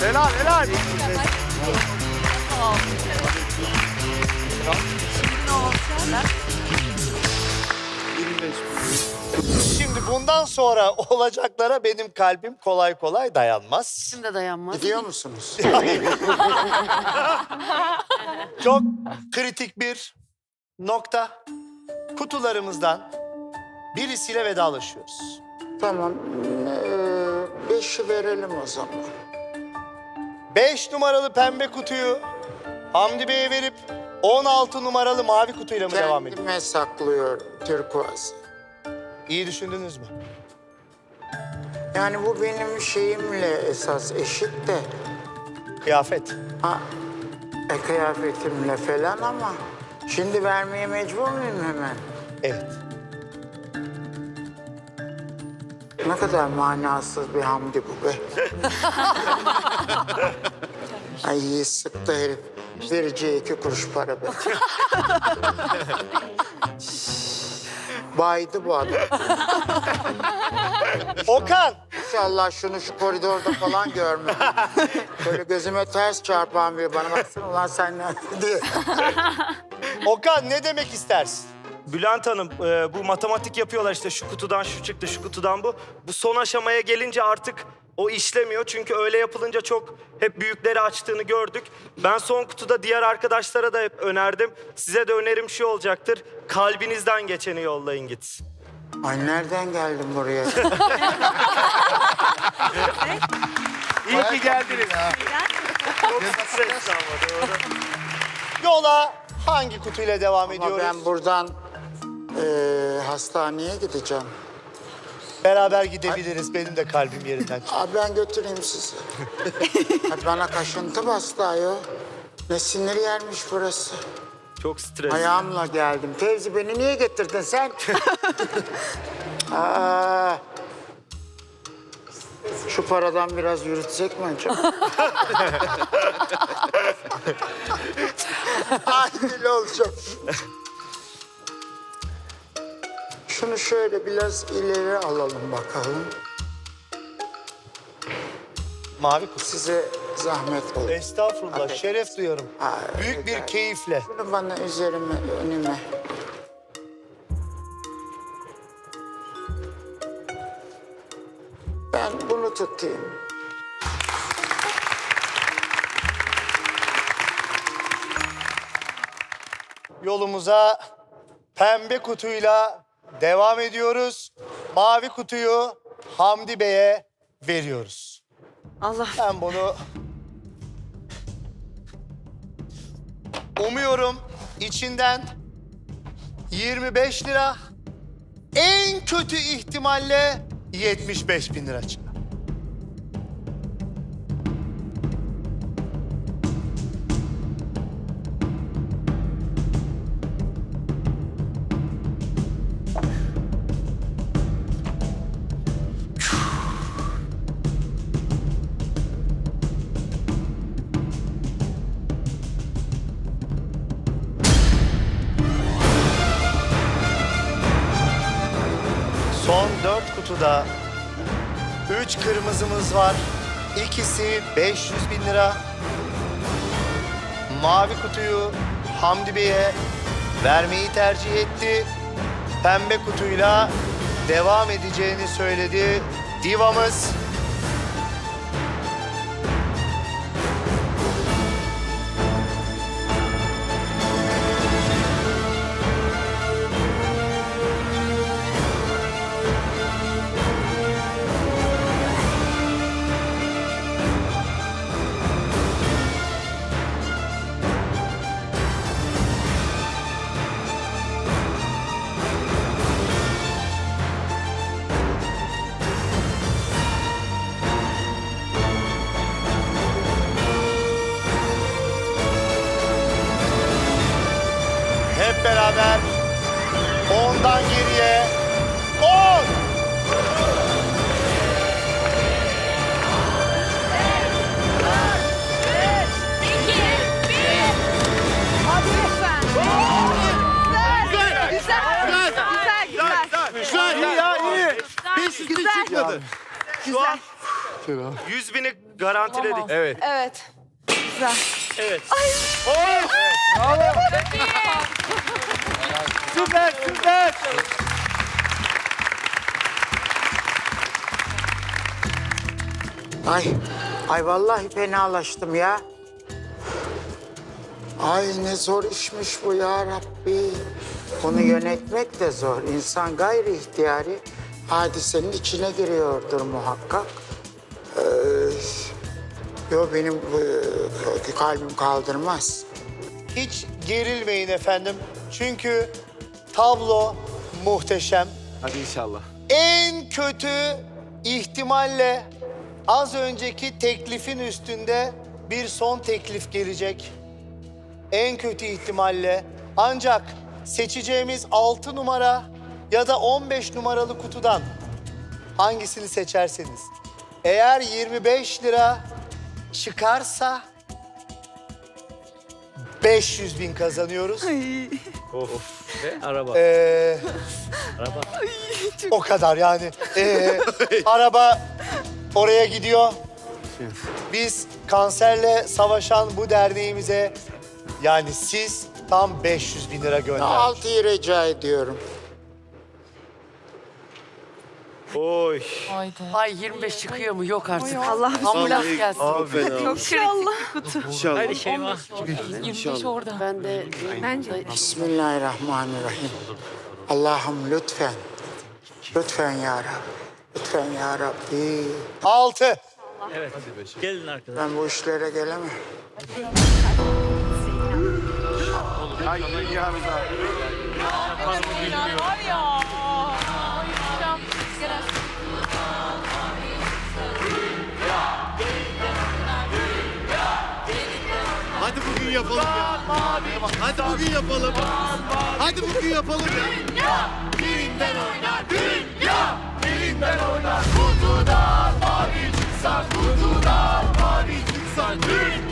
Helal helal. Şimdi bundan sonra olacaklara benim kalbim kolay kolay dayanmaz. Şimdi dayanmaz. Gidiyor musunuz? Çok kritik bir nokta. Kutularımızdan birisiyle vedalaşıyoruz. tamam. Ee, beşi verelim o zaman. Beş numaralı pembe kutuyu Hamdi Bey'e verip 16 numaralı mavi kutuyla mı devam ediyoruz? Kendime saklıyorum turkuaz. İyi düşündünüz mü? Yani bu benim şeyimle esas eşit de. Kıyafet. Ha, e, kıyafetimle falan ama şimdi vermeye mecbur muyum hemen? Evet. Ne kadar manasız bir hamdi bu be. Ay sıktı herif. Vereceği iki kuruş para be. Baydı bu adam. Okan. İnşallah şunu şu koridorda falan görmem. Böyle gözüme ters çarpan biri bana baksana ulan sen ne diye. Okan ne demek istersin? Bülent Hanım e, bu matematik yapıyorlar işte şu kutudan şu çıktı şu kutudan bu. Bu son aşamaya gelince artık o işlemiyor. Çünkü öyle yapılınca çok hep büyükleri açtığını gördük. Ben son kutuda diğer arkadaşlara da hep önerdim. Size de önerim şu olacaktır. Kalbinizden geçeni yollayın gitsin. Ay nereden geldim buraya? İyi ki geldiniz. Çok stresli ama doğru. Yola hangi kutuyla devam Ama ediyoruz? ben buradan eee, hastaneye gideceğim. Beraber gidebiliriz. Benim de kalbim yerinden çıktı. Abi ben götüreyim sizi. Hadi bana kaşıntı bastı ayol. Ne sinir yermiş burası. Çok stresli. Ayağımla geldim. Teyze beni niye getirdin sen? Aa, şu paradan biraz yürütsek mi acaba? Ay deli olacağım. Şunu şöyle biraz ileri alalım bakalım. Mavi kutu. Size zahmet olur. Estağfurullah. Şeref duyuyorum. Ay, Büyük bir keyifle. Şunu bana üzerime, önüme. Ben bunu tutayım. Yolumuza pembe kutuyla devam ediyoruz. Mavi kutuyu Hamdi Bey'e veriyoruz. Allah. Ben bunu umuyorum içinden 25 lira en kötü ihtimalle 75 bin lira çıkar. Son dört kutuda üç kırmızımız var. İkisi 500 bin lira. Mavi kutuyu Hamdi Bey'e vermeyi tercih etti. Pembe kutuyla devam edeceğini söyledi divamız. Hep beraber ondan geriye on. Güzel, güzel, güzel, güzel. İyi ya iyi. 500 bin çıkmadı. Şu an 100 bini garantiledik. Evet. Evet. Güzel. Evet. Süper süper. Ay, ay vallahi fenalaştım ya. Ay ne zor işmiş bu ya Rabbi. Bunu yönetmek de zor. İnsan gayri ihtiyari hadisenin içine giriyordur muhakkak. Ee, yo benim e, kalbim kaldırmaz. Hiç gerilmeyin efendim. Çünkü tablo muhteşem. Hadi inşallah. En kötü ihtimalle az önceki teklifin üstünde bir son teklif gelecek. En kötü ihtimalle ancak seçeceğimiz 6 numara ya da 15 numaralı kutudan hangisini seçerseniz. Eğer 25 lira çıkarsa 500 bin kazanıyoruz. Araba. Ee, o kadar yani. Ee, araba oraya gidiyor. Biz kanserle savaşan bu derneğimize yani siz tam 500 bin lira göndermiş. Altıyı rica ediyorum. Oy. Ay 25 çıkıyor mu? Yok artık. Allah Ambulans gelsin. Çok İnşallah. İnşallah. Hadi Şeyma. 25 orada. Ben de Bence. Bismillahirrahmanirrahim. Allah'ım lütfen, lütfen ya Rabbi, lütfen ya Rabbi. 6. Ben bu işlere gelemem. Hadi bugün yapalım ya. Hadi bugün yapalım. Hadi bugün yapalım ya. Birinden oynar dünya. Birinden oynar kutudan mavi çıksan kutudan mavi çıksan dünya.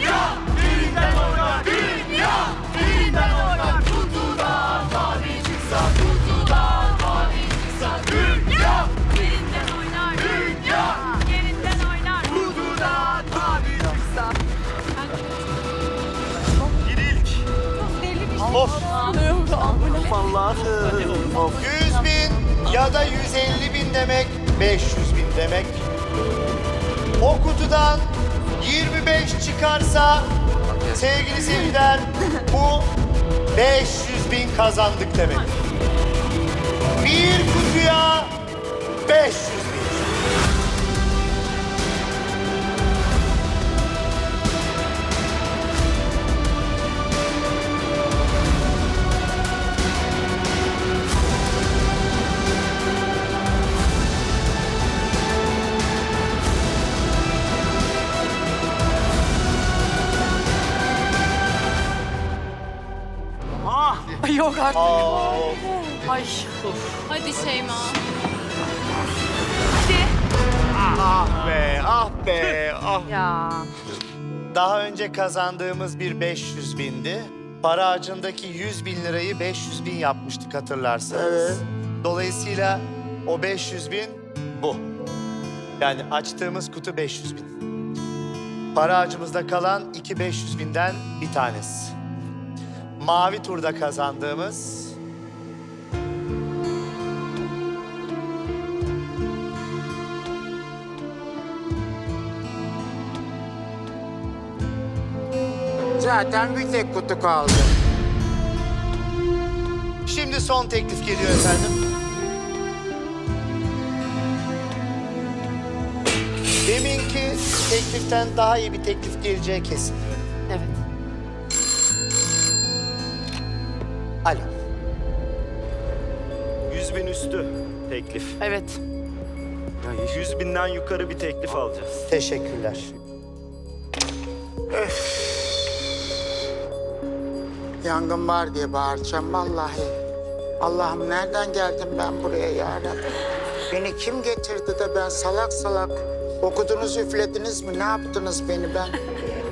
100 bin ya da 150 bin demek 500 bin demek. O kutudan 25 çıkarsa sevgili seyirciler bu 500 bin kazandık demek. Bir kutuya 500 bin. Artık. Ay. Hadi Şeyma. Ah be, ah be, ah. Ya. Daha önce kazandığımız bir 500 bindi. Para ağacındaki 100 bin lirayı 500 bin yapmıştık hatırlarsanız. Evet. Dolayısıyla o 500 bin bu. Yani açtığımız kutu 500 bin. Para ağacımızda kalan iki 500 binden bir tanesi. Mavi turda kazandığımız Zaten bir tek kutu kaldı. Şimdi son teklif geliyor efendim. Deminki tekliften daha iyi bir teklif geleceği kesin. Evet. Alo. 100 bin üstü teklif. Evet. 100 binden yukarı bir teklif alacağız. Teşekkürler. Yangın var diye bağıracağım vallahi. Allah'ım nereden geldim ben buraya ya? Beni kim getirdi de ben salak salak okudunuz üflediniz mi? Ne yaptınız beni ben?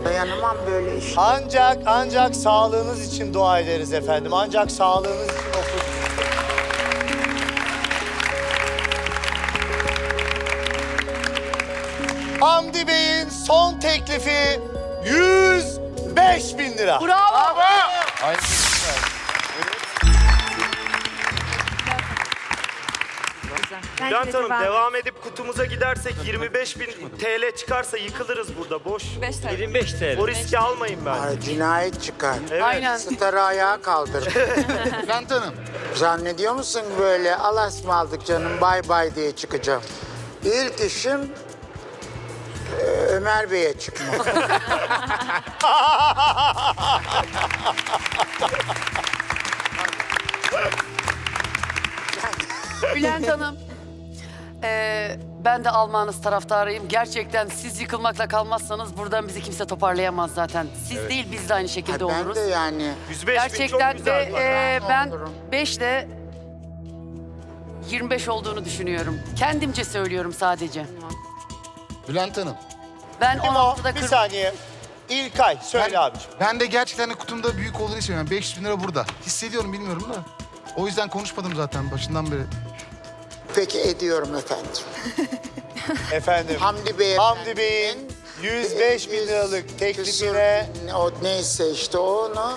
Dayanamam böyle iş. Ancak ancak sağlığınız için dua ederiz efendim. Ancak sağlığınız için okur. Hamdi Bey'in son teklifi 105 bin lira. Bravo. Bülent Hanım devam edip kutumuza gidersek 25 bin TL çıkarsa yıkılırız burada boş. 5 TL. 25 TL. O riski almayın ben. Ay, cinayet çıkar. Evet. Aynen. Starı ayağa kaldır. Bülent Hanım. Zannediyor musun böyle alas mı aldık canım bay bay diye çıkacağım. İlk işim e, Ömer Bey'e çıkmak. Bülent Hanım. Eee, ben de almanız taraftarıyım. Gerçekten siz yıkılmakla kalmazsanız buradan bizi kimse toparlayamaz zaten. Siz değil biz de aynı Ha, şekilde ben oluruz. de yani 105 bin çok Gerçekten de güzel. eee, ben olurum. 5 ile 25 olduğunu düşünüyorum. Kendimce söylüyorum sadece. Bülent Hanım. Ben Kim o? 16'da Bir 40 saniye. İlkay söyle Ben, abiciğim. ben de gerçekten de kutumda büyük olduğunu hissediyorum. Yani 500 bin lira burada. Hissediyorum bilmiyorum da. O yüzden konuşmadım zaten başından beri. Peki ediyorum efendim. Efendim. Hamdi Bey Hamdi Bey'in 105 bin liralık teklifine o neyse işte onu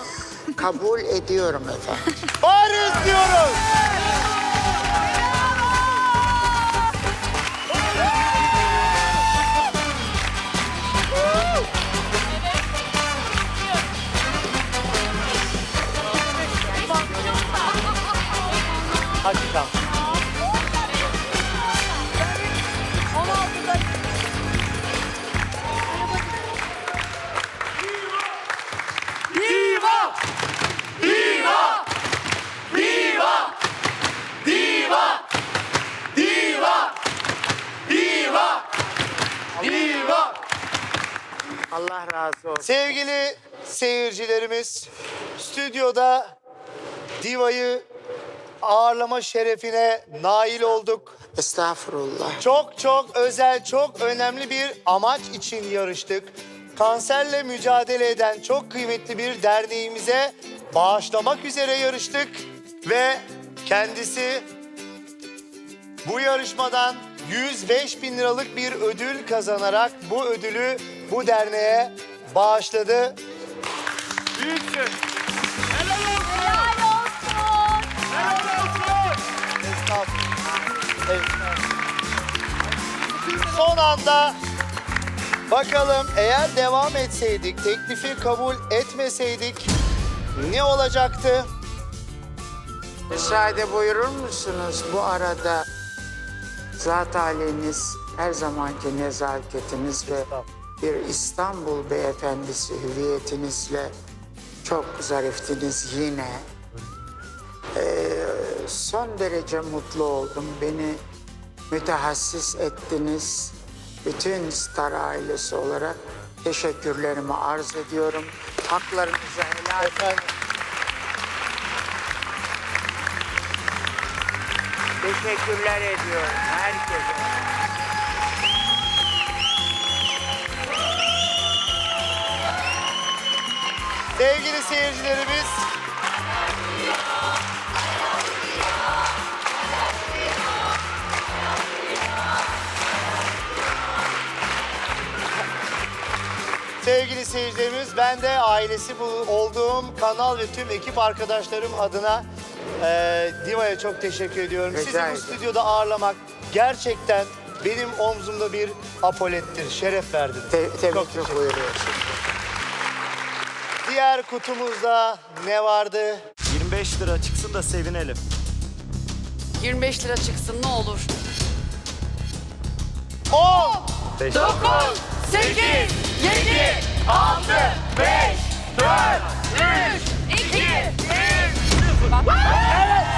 kabul ediyorum efendim. varız diyoruz. Hakikaten. Allah seyircilerimiz, stüdyoda Diva'yı ağırlama şerefine nail olduk. Estağfurullah. Çok çok özel, çok önemli bir amaç için yarıştık. Kanserle mücadele eden çok kıymetli bir derneğimize bağışlamak üzere yarıştık. Ve kendisi bu yarışmadan 105 bin liralık bir ödül kazanarak bu ödülü bu derneğe bağışladı. Büyüksün. Estağfurullah. Evet. Son anda bakalım eğer devam etseydik, teklifi kabul etmeseydik ne olacaktı? Müsaade buyurur musunuz bu arada? Zat haliniz, her zamanki nezaketiniz ve bir İstanbul beyefendisi hüviyetinizle çok zariftiniz yine. Ee, son derece mutlu oldum. Beni mütehassis ettiniz. Bütün Star ailesi olarak teşekkürlerimi arz ediyorum. Haklarınızı helal Efendim, Teşekkürler ediyorum herkese. Sevgili seyircilerimiz Sevgili seyircilerimiz, ben de ailesi olduğum kanal ve tüm ekip arkadaşlarım adına eee Diva'ya çok teşekkür ediyorum. Rica Sizi bu ederim. stüdyoda ağırlamak gerçekten benim omzumda bir apolettir, şeref verdiniz. Te- çok tebrik teşekkür buyuruyorsun. Diğer kutumuzda ne vardı? 25 lira çıksın da sevinelim. 25 lira çıksın ne olur. 10, 5, 9, 8, 7, 6, 5, 4, 3, 2, 1, 0. Evet.